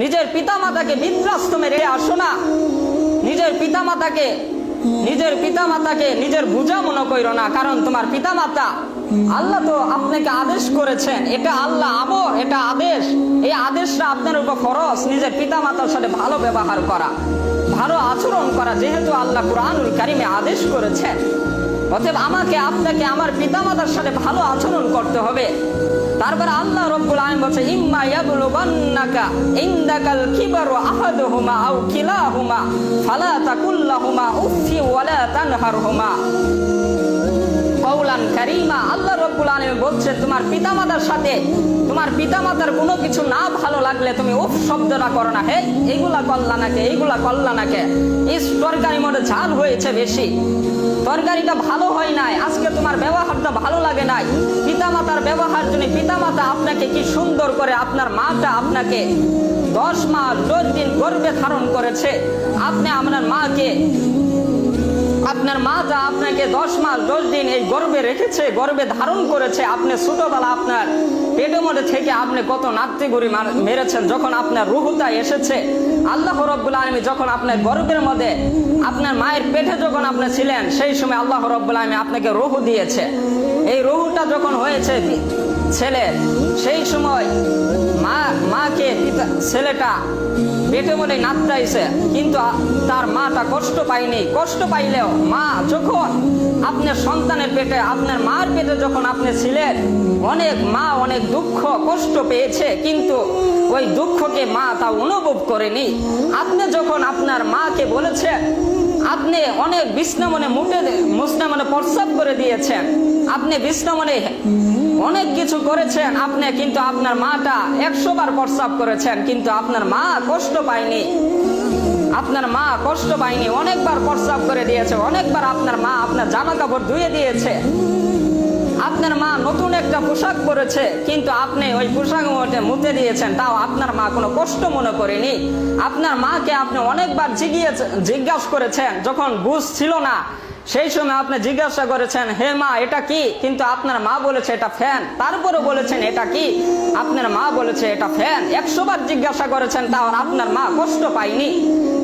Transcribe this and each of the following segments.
নিজের পিতা পিতামাতাকে বৃদ্ধাশ্রমে রেখে আসো না। নিজের পিতামাতাকে নিজের পিতামাতাকে নিজের বোঝা মনে করো না, কারণ তোমার পিতামাতা আল্লাহ তো আপনাকে আদেশ করেছেন। এটা আল্লাহ আবো এটা আদেশ। এই আদেশটা আপনার উপর খরচ নিজের পিতামাতার সাথে ভালো ব্যবহার করা, ভালো আচরণ করা, যেহেতু আল্লাহ কুরআনুল কারিমে আদেশ করেছেন। অতএব আমাকে, আপনাকে আমার পিতামাতার সাথে ভালো আচরণ করতে হবে। তারপর আল্লাহ রব্বুল আলম বলছে, ইম্মা ইয়াবলুগান্নাকা ইনদাকাল কিবারু আহাদুহুমা আও কিলাহুমা, ফালা তাকুল্লাহুমা উফি ওয়ালা তানহারহুমা। কৌলান কারিমা, আল্লাহ রব্বুল বলছে, তোমার পিতামাতার সাথে, তোমার পিতামাতার কোনো কিছু না ভালো লাগলে তুমি উফ শব্দটা করো না। হে, এইগুলা করলা নাকে, এইগুলা করলা নাকে? ইস, তরকারি মধ্যে ঝাল হয়েছে বেশি। তরকারিটা ভালো হয় নাই, আজকে তোমার ব্যবহারটা ভালো লাগে নাই। পিতামাতার ব্যবহার জন্য পিতামাতা আপনাকে কি সুন্দর করে, আপনার মাটা আপনাকে দশ মাস দশ দিন গর্বে ধারণ করেছে। আপনি আপনার মাকে আপনার মা যা আপনাকে দশ মাস, দশ দিন এই গর্বে রেখেছে, গর্বে ধারণ করেছে। আপনি ছোটবেলা আপনার পেটের মধ্যে থেকে আপনি কত নাত্তিগুড়ি মেরেছেন, যখন আপনার রুহুটা এসেছে। আল্লাহ রব্বুল আলমী যখন আপনার গর্বের মধ্যে আপনার মায়ের পেটে যখন আপনি ছিলেন, সেই সময় আল্লাহ রব্বুল আলমী আপনাকে রুহু দিয়েছে। এই রুহুটা যখন হয়েছে ছেলে, সেই সময় মা মাকে ছেলেটা পেটে মনে নাচটাইছে কিন্তু তার মাটা কষ্ট পায়নি। কষ্ট পাইলেও মা যখন আপনার সন্তানের পেটে, আপনার মার পেটে যখন আপনি ছিলেন, অনেক মা অনেক দুঃখ, কষ্ট পেয়েছে, কিন্তু ওই দুঃখকে মা তা অনুভব করেনি। আপনি যখন আপনার মাকে বলেছেন, আপনি অনেক বিষ্ণামনে মুটে মুসনামনে প্রস্রাব করে দিয়েছেন। আপনি বিষ্ণামনে অনেক কিছু করেছেন আপনি, কিন্তু আপনার মাটা একশো বার প্রস্রাব করেছেন, কিন্তু আপনার মা কষ্ট পায়নি। আপনার মা কষ্ট পায়নি, অনেকবার প্রস্রাব করে দিয়েছে, অনেকবার আপনার মা আপনার জামা কাপড় ধুয়ে দিয়েছে। আপনার মা নতুন একটা পোশাক পরেছে, কিন্তু আপনি ওই পোশাক মুতে দিয়েছেন, তাও আপনার মা কোনো কষ্ট মনে করেনি। আপনার মাকে আপনি অনেকবার জিজ্ঞেস জিজ্ঞাসা করেছেন, যখন বুঝ ছিল না সেই সময় আপনি জিজ্ঞাসা করেছেন, হে মা, এটা কি? কিন্তু আপনার মা বলেছে, এটা ফ্যান। তারপরে বলেছেন, এটা কি? আপনার মা বলেছে, এটা ফ্যান। একশো বার জিজ্ঞাসা করেছেন তাও আপনার মা কষ্ট পায়নি।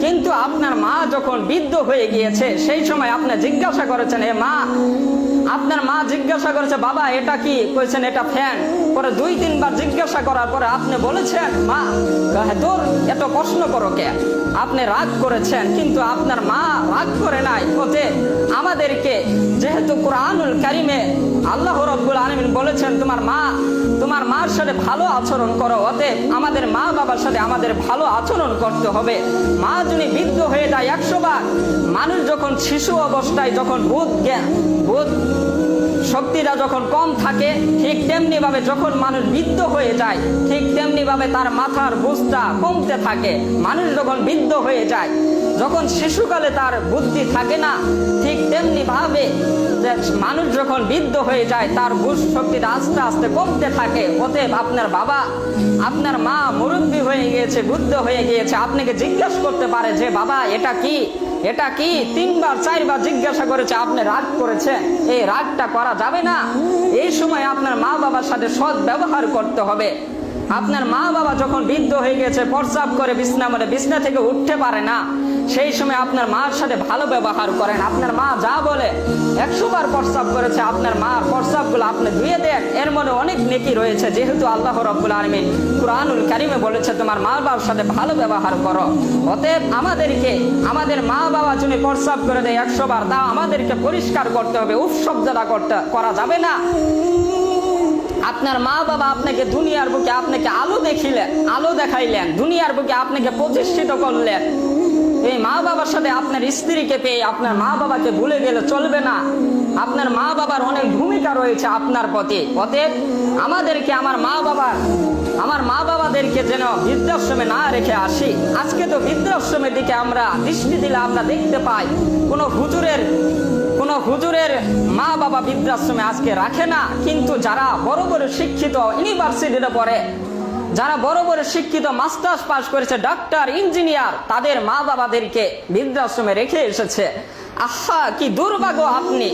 কিন্তু আপনার মা যখন বৃদ্ধ হয়ে গিয়েছে, সেই সময় আপনি জিজ্ঞাসা করেছেন, হে মা, আপনার মা জিজ্ঞাসা করেছে, বাবা, এটা কি? কইছেন, এটা ফ্যান। পরে দুই, তিনবার জিজ্ঞাসা করার পরে আপনি বলেছেন, মা তোর এত প্রশ্ন করো কে আপনি রাগ করেছেন, কিন্তু আপনার মা রাগ করে নাই, ওতে আমাদেরকে যেহেতু কোরআনুল কারিমে আল্লাহ রব্বুল আলমিন বলেছেন, তোমার মা, তোমার মার সাথে ভালো আচরণ করো অতে আমাদের মা বাবার সাথে আমাদের ভালো আচরণ করতে হবে। মা যদি বৃদ্ধ হয়ে যায় একশো বার, মানুষ যখন শিশু অবস্থায় যখন বোধ জ্ঞান, বোধ শক্তিটা যখন কম থাকে, ঠিক তেমনি ভাবে যখন মানুষ বৃদ্ধ হয়ে যায়, ঠিক তেমনি ভাবে তার মাথার বুঝটা কমতে থাকে। মানুষ যখন বৃদ্ধ হয়ে যায়, যখন শিশুকালে তার বুদ্ধি থাকে না, ঠিক তেমনি ভাবে যে মানুষ যখন বৃদ্ধ হয়ে যায়, তার বুঝ শক্তিটা আস্তে আস্তে কমতে থাকে। অতএব আপনার বাবা, আপনার মা মুরব্বী হয়ে গিয়েছে, বুদ্ধ হয়ে গিয়েছে, আপনাকে জিজ্ঞাসা করতে পারে যে, বাবা, এটা কি? এটা কি তিনবার, চারবার জিজ্ঞাসা করেছে, আপনি রাগ করেছেন? এই রাগটা করা যাবে না? এই সময় আপনার মা বাবার সাথে সৎ ব্যবহার করতে হবে। আপনার মা বাবা যখন বৃদ্ধ হয়ে গেছে, প্রস্রাব করে বিছনা মানে বিছনা থেকে উঠতে পারে না, সেই সময় আপনার মার সাথে ভালো ব্যবহার করেন। আপনার মা যা বলে, একশো বার প্রস্রাব করেছে, আপনার মার প্রস্রাবগুলো আপনি ধুয়ে দেন। এর মধ্যে অনেক নেকি রয়েছে, যেহেতু আল্লাহ রব্বুল আলমিন কুরআনুল কারিমে বলেছে, তোমার মা বাবার সাথে ভালো ব্যবহার করো। অতএব আমাদেরকে, আমাদের মা বাবা যদি প্রস্রাব করে দেয় একশো বার, তা আমাদেরকে পরিষ্কার করতে হবে উৎসব করতে করা যাবে না। আপনার মা বাবা আপনাকে দুনিয়ার বুকে আপনাকে আলো দেখিলেন, আলো দেখাইলেন, দুনিয়ার বুকে আপনাকে প্রতিষ্ঠিত করলেন। এই মা বাবার সাথে আপনার স্ত্রীকে পেয়ে আপনার মা বাবাকে ভুলে গেলে চলবে না। আপনার মা বাবার অনেক ভূমিকা রয়েছে আপনার প্রতি অতএব আমাদেরকে আমার মা বাবার আমার মা বাবাদেরকে যেন বৃদ্ধাশ্রমে না রেখে আসি। আজকে তো বৃদ্ধাশ্রমের দিকে আমরা দৃষ্টি দিলে আমরা দেখতে পাই, কোনো হুজুরের কোনো হুজুরের মা বাবা বৃদ্ধাশ্রমে আজকে রাখে না। কিন্তু যারা বড় বড় শিক্ষিত ইউনিভার্সিটিতে পড়ে যারা বড় বড় শিক্ষিত মাস্টার্স পাস করেছে ডাক্তার ইঞ্জিনিয়ার তাদের মা বাবাদেরকে বৃদ্ধাশ্রমে রেখে এসেছে। আহা, কি দুর্ভাগ্য আপনি,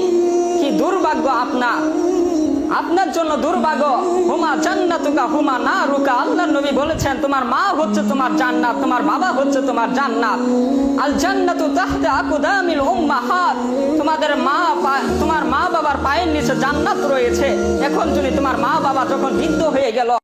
কি দুর্ভাগ্য আপনার আপনার জন্য দুর্ভাগ্য। হুমা জান্নাতুকা, হুমা না রুকা আল্লাহ নবী বলেছেন, তোমার মা হচ্ছে তোমার জান্নাত, তোমার বাবা হচ্ছে তোমার জান্নাত। আল জান্নাতু তাহতা আকদামিল উম্মাহাত। তোমাদের মা তোমার মা বাবার পায়ের নিচে জান্নাত রয়েছে। এখন যদি তোমার মা বাবা যখন বৃদ্ধ হয়ে গেল